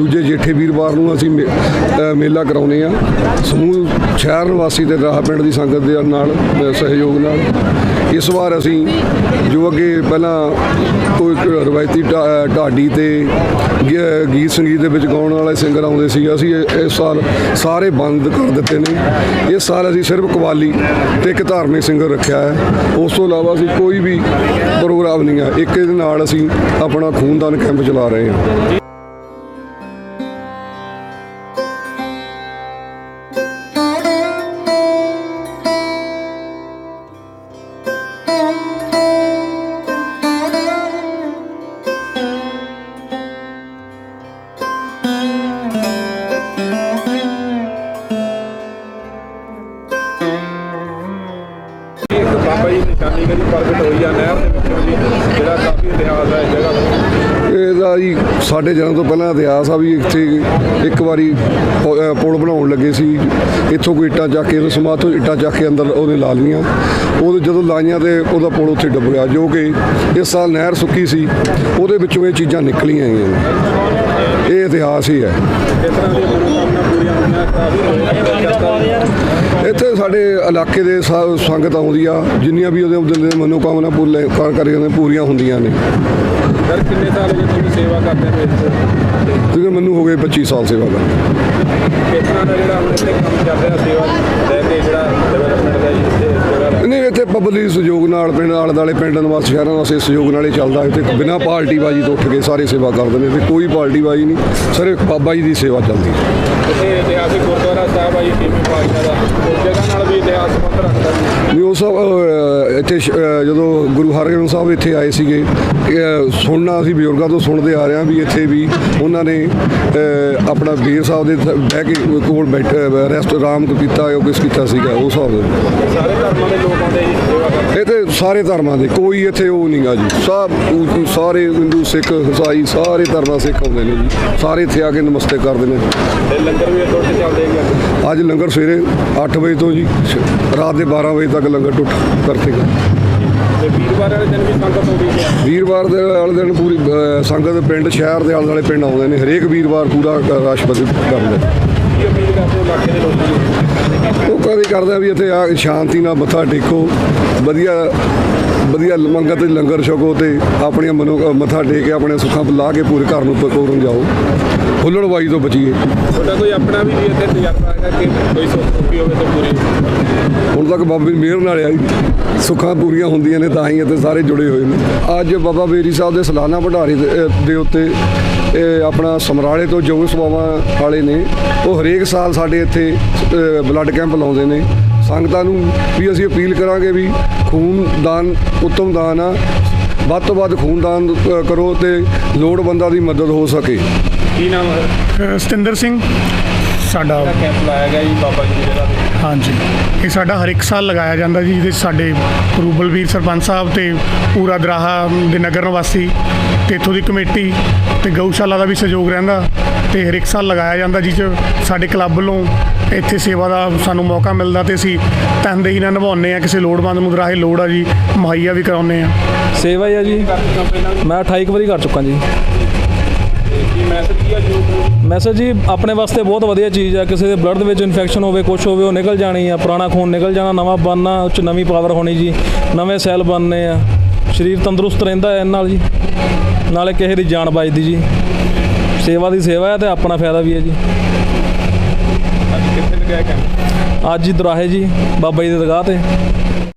ਦੂਜੇ ਜੇਠੇ ਵੀਰਵਾਰ ਨੂੰ ਅਸੀਂ ਮੇ- ਮੇਲਾ ਕਰਾਉਨੇ ਆ। ਸਮੂਹ ਸ਼ਹਿਰ ਨਿਵਾਸੀ ਤੇ ਰਾਹ ਪਿੰਡ ਦੀ ਸੰਗਤ ਦੇ ਨਾਲ ਸਹਿਯੋਗ ਨਾਲ। ਇਸ ਵਾਰ ਅਸੀਂ ਜੋ ਅੱਗੇ ਪਹਿਲਾਂ ਕੋਈ ਰਵਾਇਤੀ ਢਾ- ਢਾਡੀ ਤੇ ਗੀ- ਗੀਤ ਸੰਗੀਤ ਦੇ ਵਿੱਚ ਗਾਉਣ ਵਾਲੇ ਸਿੰਗਰ ਆਉਂਦੇ ਸੀ, ਅਸੀਂ ਇਸ ਸਾਲ ਸਾਰੇ ਬੰਦ ਕਰ ਦਿੱਤੇ ਨੇ। ਇਸ ਸਾਲ ਅਸੀਂ ਸਿਰਫ ਕਵਾਲੀ ਤੇ ਇੱਕ ਧਾਰਮਿਕ ਸਿੰਗਰ ਰੱਖਿਆ ਹੈ। ਉਸ ਤੋਂ ਇਲਾਵਾ ਅਸੀਂ ਕੋਈ ਵੀ ਪ੍ਰੋਗਰਾਮ ਨਹੀਂ ਆ ਇੱਕ ਇਹਦੇ ਨਾਲ ਅਸੀਂ ਆਪਣਾ ਖੂਨਦਾਨ ਕੈਂਪ ਚਲਾ ਰਹੇ ਹਾਂ। ਬਾਬਾ ਜੀ ਨਿਸ਼ਾਨੀ ਜਿਹੜੀ ਪ੍ਰਗਟ ਹੋਈ ਆ ਨਹਿਰ ਦੇ ਵਿੱਚੋਂ ਜੀ ਜਿਹੜਾ ਕਾਫੀ ਇਤਿਹਾਸ ਹੈ ਜਗ੍ਹਾ ਇਹਦਾ ਜੀ ਸਾਡੇ ਜਨਮ ਤੋਂ ਪਹਿਲਾਂ ਇਤਿਹਾਸ ਆ ਵੀ ਇੱਥੇ ਇੱਕ ਵਾਰੀ ਪੁਲ ਬਣਾਉਣ ਲੱਗੇ ਸੀ। ਇੱਥੋਂ ਕੋਈ ਇੱਟਾਂ ਚੱਕ ਕੇ ਤੇ ਸਮਾਧ ਤੋਂ ਇੱਟਾਂ ਚੱਕ ਕੇ ਅੰਦਰ ਉਹਨੇ ਲਾ ਲਈਆਂ। ਉਹ ਜਦੋਂ ਲਾਈਆਂ ਤੇ ਉਹਦਾ ਪੁਲ ਉੱਥੇ ਡੁੱਬ ਗਿਆ, ਜੋ ਕਿ ਇਸ ਸਾਲ ਨਹਿਰ ਸੁੱਕੀ ਸੀ। ਉਹਦੇ ਵਿੱਚੋਂ ਇਹ ਚੀਜ਼ਾਂ ਨਿਕਲੀਆਂ ਆਈਆਂ। ਇਹ ਇਤਿਹਾਸ ਹੀ ਹੈ ਇਸ ਤਰ੍ਹਾਂ ਦੀਆਂ ਮਨੋਕਾਮਨਾ ਪੂਰੀਆਂ ਹੋਈਆਂ ਕਾਫੀ ਹੋਈਆਂ ਇੱਥੇ ਸਾਡੇ ਇਲਾਕੇ ਦੇ ਸੰਗਤ ਆਉਂਦੀ ਆ ਜਿੰਨੀਆਂ ਵੀ ਉਹਦੇ ਉਹਦੇ ਦੇ ਮਨੋਕਾਮਨਾ ਪੂਰੇ ਕਰ ਕਰ ਜਾਂਦੇ ਪੂਰੀਆਂ ਹੁੰਦੀਆਂ ਨੇ। ਸਰ ਕਿੰਨੇ ਸਾਲ ਹੋ ਗਏ ਤੁਸੀਂ ਸੇਵਾ ਕਰਦੇ ਹੋ ਕਿਉਂਕਿ ਮੈਨੂੰ ਹੋ ਗਏ 25 ਸਾਲ ਸੇਵਾ ਕਰਦੇ। ਤਰ੍ਹਾਂ ਦਾ ਜਿਹੜਾ ਹੁਣ ਇੱਥੇ ਕੰਮ ਚੱਲ ਰਿਹਾ ਸੇਵਾ ਕੇ ਜਿਹੜਾ ਡਿਵੈਲਪਮੈਂਟ ਦਾ ਜੀ ਇੱਥੇ ਜਗ੍ਹਾ ਦਾ ਨਹੀਂ, ਇੱਥੇ ਪਬਲਿਕ ਸਹਿਯੋਗ ਨਾਲ ਪਿੰਡ, ਆਲੇ ਦੁਆਲੇ ਪਿੰਡ, ਨਿਵਾਸੀ ਸ਼ਹਿਰਾਂ ਵਾਸਤੇ ਸਹਿਯੋਗ ਨਾਲ ਹੀ ਚੱਲਦਾ ਇੱਥੇ। ਬਿਨਾਂ ਪਾਰਟੀ ਬਾਜੀ ਤੋਂ ਉੱਠ ਕੇ ਸਾਰੇ ਸੇਵਾ ਕਰਦੇ ਨੇ ਤੇ ਕੋਈ ਪਾਰਟੀ ਬਾਜੀ ਨਹੀਂ। ਸਿਰਫ ਬਾਬਾ ਜੀ ਦੀ ਸੇਵਾ ਚੱਲਦੀ ਹੈ। ਇਤਿਹਾਸਿਕ ਗੁਰਦੁਆਰਾ ਸਾਹਿਬ ਆ ਜੀ ਛੇਵੀਂ ਪਾਤਸ਼ਾਹ ਦਾ? ਉਸ ਜਗ੍ਹਾ ਨਾਲ ਵੀ ਇਤਿਹਾਸ ਸੰਬੰਧ ਰੱਖਦਾ ਵੀ ਉਹ ਸਭ ਇੱਥੇ ਜਦੋਂ ਗੁਰੂ ਹਰਗੋਬਿੰਦ ਸਾਹਿਬ ਇੱਥੇ ਆਏ ਸੀਗੇ ਸੁਣਨਾ ਅਸੀਂ ਬਜ਼ੁਰਗਾਂ ਤੋਂ ਸੁਣਦੇ ਆ ਰਹੇ ਹਾਂ ਵੀ ਇੱਥੇ ਵੀ ਉਹਨਾਂ ਨੇ ਆਪਣਾ ਬੀਰ ਸਾਹਿਬ ਦੇ ਬਹਿ ਕੇ ਕੋਲ ਬੈਠੇ ਰੈਸਟ ਆਰਾਮ ਕੀਤਾ ਉਹ ਕਿਸ ਕੀਤਾ ਸੀਗਾ ਉਹ ਹਿਸਾਬ ਦੇ ਸਾਰੇ ਧਰਮਾਂ ਦੇ ਲੋਕ ਆਉਂਦੇ ਜੀ ਸੇਵਾ ਕਰਨ ਇਹ ਤੇ ਸਾਰੇ ਧਰਮਾਂ ਦੇ ਕੋਈ ਇੱਥੇ ਉਹ ਨਹੀਂਗਾ ਜੀ। ਸਭ ਸਾਰੇ ਹਿੰਦੂ ਸਿੱਖ ਈਸਾਈ ਸਾਰੇ ਧਰਮਾਂ ਸਿੱਖ ਆਉਂਦੇ ਨੇ ਜੀ। ਸਾਰੇ ਇੱਥੇ ਆ ਕੇ ਨਮਸਤੇ ਕਰਦੇ ਨੇ। ਤੇ ਲੰਗਰ ਵੀ ਇੱਥੋਂ ਚੱਲਦੇ ਹੈਗੇ ਅੱਜ ਲੰਗਰ ਸਵੇਰੇ 8 ਵਜੇ ਤੋਂ ਜੀ ਰਾਤ ਦੇ 12 ਵਜੇ ਤੱਕ ਲੰਗਰ ਟੁੱਟ ਕਰਤੇਗਾ ਤੇ ਵੀਰਵਾਰ ਵਾਲੇ ਦਿਨ ਵੀ ਸੰਗਤ ਆਉਂਦੀ ਹੈ ਵੀਰਵਾਰ ਦੇ ਵਾਲੇ ਦਿਨ ਪੂਰੀ ਅਹ, ਸੰਗਤ ਪਿੰਡ ਸ਼ਹਿਰ ਦੇ ਆਲੇ ਦੁਆਲੇ ਪਿੰਡ ਆਉਂਦੇ ਨੇ। ਹਰੇਕ ਵੀਰਵਾਰ ਪੂਰਾ ਰਸ਼ ਬਦ ਕਰਦੇ ਕੀ ਉਮੀਦ ਕਰਦੇ ਹੋ ਇਲਾਕੇ ਦੇ ਲੋਕਾਂ ਉਹ ਕਦੇ ਕਰਦਾ ਵੀ ਇੱਥੇ ਆ ਕੇ ਸ਼ਾਂਤੀ ਨਾਲ ਮੱਥਾ ਟੇਕੋ। ਵਧੀਆ ਵਧੀਆ ਮੰਗਤ ਤੇ ਲੰਗਰ ਛਕੋ ਤੇ ਆਪਣੀਆਂ ਮਨੋ ਅਹ, ਮੱਥਾ ਟੇਕ ਕੇ ਆਪਣੇ ਸੁੱਖਾਂ ਲਾ ਕੇ ਪੂਰੇ ਘਰ ਨੂੰ ਪਕੋਰਨ ਜਾਓ। ਹੁੱਲੜਬਾਈ ਤੋਂ ਬਚੀਏ। ਤੁਹਾਡਾ ਕੋਈ ਆਪਣਾ ਵੀ ਇੱਥੇ ਤਜਰਬਾ ਹੈਗਾ ਕਿ ਕੋਈ ਸੁੱਖੀ ਹੋਵੇ ਤੇ ਪੂਰੀ ਤੱਕ ਬਾਬੇ ਦੀ ਮਿਹਰ ਨਾਲ ਆਈ। ਸੁੱਖਾਂ ਪੂਰੀਆਂ ਹੁੰਦੀਆਂ ਨੇ ਤਾਂ ਹੀ ਇੱਥੇ ਸਾਰੇ ਜੁੜੇ ਹੋਏ ਨੇ। ਅੱਜ ਬਾਬਾ ਬੇਰੀ ਸਾਹਿਬ ਦੇ ਸਾਲਾਨਾ ਭੰਡਾਰੇ ਦੇ ਉੱਤੇ ਇਹ ਆਪਣਾ ਸਮਰਾਲੇ ਤੋਂ ਜੋ ਸਭਾਵਾਂ ਵਾਲੇ ਨੇ ਉਹ ਹਰੇਕ ਸਾਲ ਸਾਡੇ ਇੱਥੇ ਬਲੱਡ ਕੈਂਪ ਲਾਉਂਦੇ ਨੇ। ਸੰਗਤਾਂ ਨੂੰ ਵੀ ਅਸੀਂ ਅਪੀਲ ਕਰਾਂਗੇ ਵੀ ਖੂਨ ਦਾਨ ਉੱਤਮ ਦਾਨ ਆ। ਵੱਧ ਤੋਂ ਵੱਧ ਖੂਨ ਦਾਨ ਕਰੋ ਤੇ ਲੋੜਵੰਦਾਂ ਦੀ ਮਦਦ ਹੋ ਸਕੇ। ਕੀ ਨਾਮ ਹੈ? ਸਤਿੰਦਰ ਸਿੰਘ। ਸਾਡਾ ਕੈਂਪ ਲਾਇਆ ਗਿਆ ਜੀ ਬਾਬਾ ਜੀ ਦੀ ਜਗ੍ਹਾ ਤੇ। ਹਾਂਜੀ। ਇਹ ਸਾਡਾ ਹਰ ਇੱਕ ਸਾਲ ਲਗਾਇਆ ਜਾਂਦਾ ਜੀ ਜਿਹਦੇ 'ਚ ਸਾਡੇ ਰੂਬਲਵੀਰ ਸਰਪੰਚ ਸਾਹਿਬ ਤੇ ਪੂਰਾ ਦਰਾਹਾ ਦੇ ਨਗਰ ਨਿਵਾਸੀ ਤੇ ਇੱਥੋਂ ਦੀ ਕਮੇਟੀ ਤੇ ਗਊਸ਼ਾਲਾ ਦਾ ਵੀ ਸਹਿਯੋਗ ਰਹਿੰਦਾ ਤੇ ਹਰ ਇੱਕ ਸਾਲ ਲਗਾਇਆ ਜਾਂਦਾ ਜਿਸ 'ਚ ਸਾਡੇ ਕਲੱਬ ਵੱਲੋਂ ਇੱਥੇ ਸੇਵਾ ਦਾ ਸਾਨੂੰ ਮੌਕਾ ਮਿਲਦਾ ਤੇ ਅਸੀਂ ਤਨਦੇਹੀ ਨਾਲ ਨਿਭਾਉਂਦੇ ਆ ਕਿਸੇ ਲੋੜਵੰਦ ਨੂੰ ਦਰਾਹੇ ਲੋੜ ਆ ਜੀ ਮੁਹੱਈਆ ਵੀ ਕਰਾਉਂਦੇ ਆ ਸੇਵਾ ਹੀ ਆ ਜੀ। ਮੈਂ 28 ਕੁ ਵਾਰੀ ਕਰ ਚੁੱਕਾ ਜੀ। ਕੀ ਮੈਸੇਜ ਕੀ ਆ ਜੋ ਮੈਸੇਜ ਜੀ ਆਪਣੇ ਵਾਸਤੇ ਬਹੁਤ ਵਧੀਆ ਚੀਜ਼ ਆ। ਕਿਸੇ ਦੇ ਬਲੱਡ ਦੇ ਵਿੱਚ ਇਨਫੈਕਸ਼ਨ ਹੋਵੇ ਕੁਝ ਹੋਵੇ ਉਹ ਨਿਕਲ ਜਾਣੀ ਆ। ਪੁਰਾਣਾ ਖੂਨ ਨਿਕਲ ਜਾਣਾ ਨਵਾਂ ਬਣਨਾ ਉਹ 'ਚ ਨਵੀਂ ਪਾਵਰ ਹੋਣੀ ਜੀ। ਨਵੇਂ ਸੈੱਲ ਬਣਨੇ ਆ। ਸਰੀਰ ਤੰਦਰੁਸਤ ਰਹਿੰਦਾ ਹੈ ਇਹਨਾਂ ਨਾਲ ਜੀ। ਨਾਲੇ ਕਿਸੇ ਦੀ ਜਾਨ ਬਚਦੀ ਜੀ। ਸੇਵਾ ਦੀ ਸੇਵਾ ਹੈ ਤੇ ਆਪਣਾ ਫਾਇਦਾ ਵੀ ਹੈ ਜੀ। ਅੱਜ ਕਿੱਥੇ ਲਗਾਇਆ ਕੈਂਪ ਅੱਜ ਹੀ ਦੁਰਾਹੇ ਜੀ ਬਾਬਾ ਜੀ ਦੀ ਦਰਗਾਹ ਤੇ।